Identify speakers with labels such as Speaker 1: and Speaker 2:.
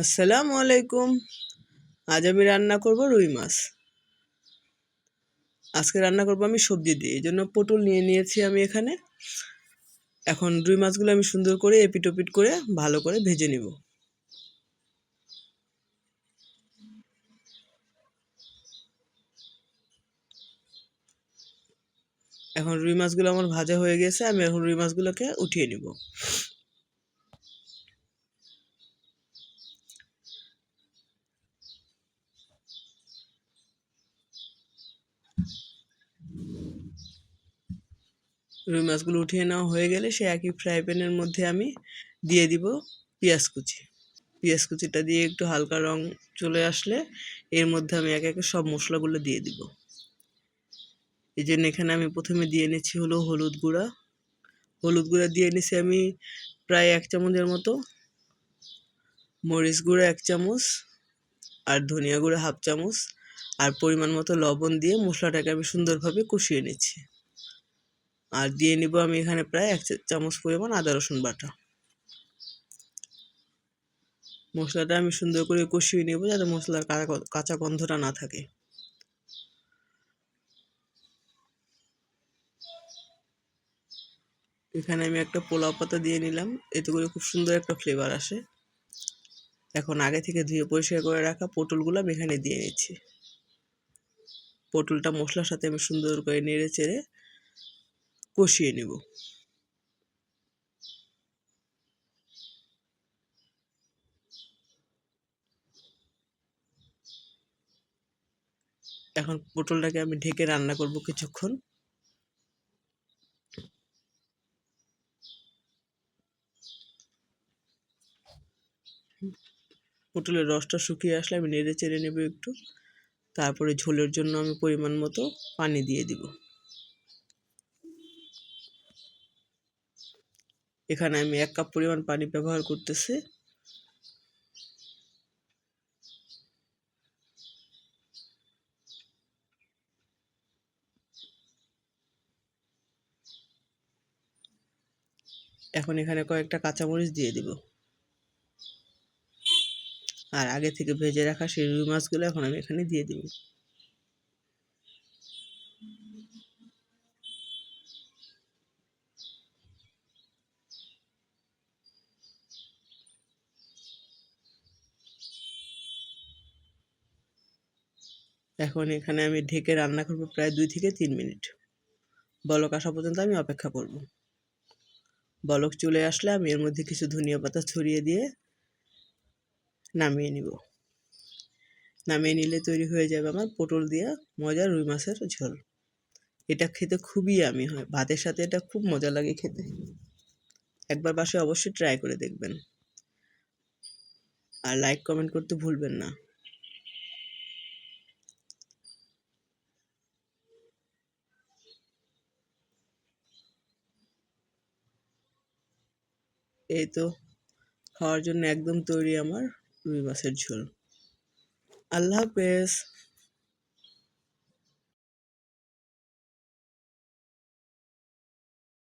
Speaker 1: আসসালামু আলাইকুম। আজ আমি রান্না করব রুই মাছ। আজকে রান্না করব আমি সবজি দিয়ে, এই জন্য পটল নিয়ে নিয়েছি আমি এখানে। এখন রুই মাছগুলো আমি সুন্দর করে এপিট ওপিট করে ভালো করে ভেজে নিব। এখন রুই মাছগুলো আমার ভাজা হয়ে গেছে, আমি এখন রুই মাছগুলোকে উঠিয়ে নিব। রুই মাছগুলো উঠিয়ে নেওয়া হয়ে গেলে সে একই ফ্রাই প্যানের মধ্যে আমি দিয়ে দিব পেঁয়াজ কুচি। পেঁয়াজ কুচিটা দিয়ে একটু হালকা রং চলে আসলে এর মধ্যে আমি একে একে সব মশলাগুলো দিয়ে দিব। এই জন্য এখানে আমি প্রথমে দিয়ে নিচ্ছি হলো হলুদ গুঁড়া। হলুদ গুঁড়া দিয়ে নিছি আমি প্রায় এক চামচের মতো। মরিচ গুঁড়া এক চামচ আর ধনিয়া গুঁড়া হাফ চামচ। আর পরিমাণ মতো লবণ দিয়ে মশলাটাকে আমি সুন্দরভাবে কষিয়ে নিচ্ছি। আর দিয়ে নিব আমি এখানে প্রায় এক চামচ পরিমাণ আদা, রসুন বাটা। মশলাটা আমি সুন্দর করে কষিয়ে নেব যাতে মশলার কাঁচা গন্ধটা না থাকে। এখানে আমি একটা পোলাও পাতা দিয়ে নিলাম, এতে করে খুব সুন্দর একটা ফ্লেভার আসে। এখন আগে থেকে ধুয়ে পরিষ্কার করে রাখা পটলগুলো আমি এখানে দিয়ে নিচ্ছি। পটলটা মশলার সাথে আমি সুন্দর করে নেড়ে চেড়ে কষিয়ে নেব। এখন পটলটাকে আমি ঢেকে রান্না করব কিছুক্ষণ। পটলের রসটা শুকিয়ে আসলে আমি নেড়ে চেড়ে নেব একটু। তারপরে ঝোলের জন্য আমি পরিমাণ মতো পানি দিয়ে দিব। এখানে আমি এক কাপ পরিমাণ পানি ব্যবহার করতেছি। এখন এখানে কয়েকটা কাঁচামরিচ দিয়ে দিব। আর আগে থেকে ভেজে রাখা সেই রুই মাছগুলো এখন আমি এখানে দিয়ে দিব। এখন এখানে আমি ঢেকে রান্না করব প্রায় দুই থেকে তিন মিনিট। বলক আসা পর্যন্ত আমি অপেক্ষা করব। বলক চলে আসলে আমি এর মধ্যে কিছু ধনিয়া পাতা ছড়িয়ে দিয়ে নামিয়ে নিব। নামিয়ে নিলে তৈরি হয়ে যাবে আমার পটল দিয়া মজা রুই মাছের ঝোল। এটা খেতে খুবই আমি হয়, ভাতের সাথে এটা খুব মজা লাগে খেতে। একবার বাসায় অবশ্যই ট্রাই করে দেখবেন। আর লাইক, কমেন্ট করতে ভুলবেন না। এই তো খাওয়ার জন্য একদম তৈরি আমার রুই মাছের ঝোল। আল্লাহ হাফেজ।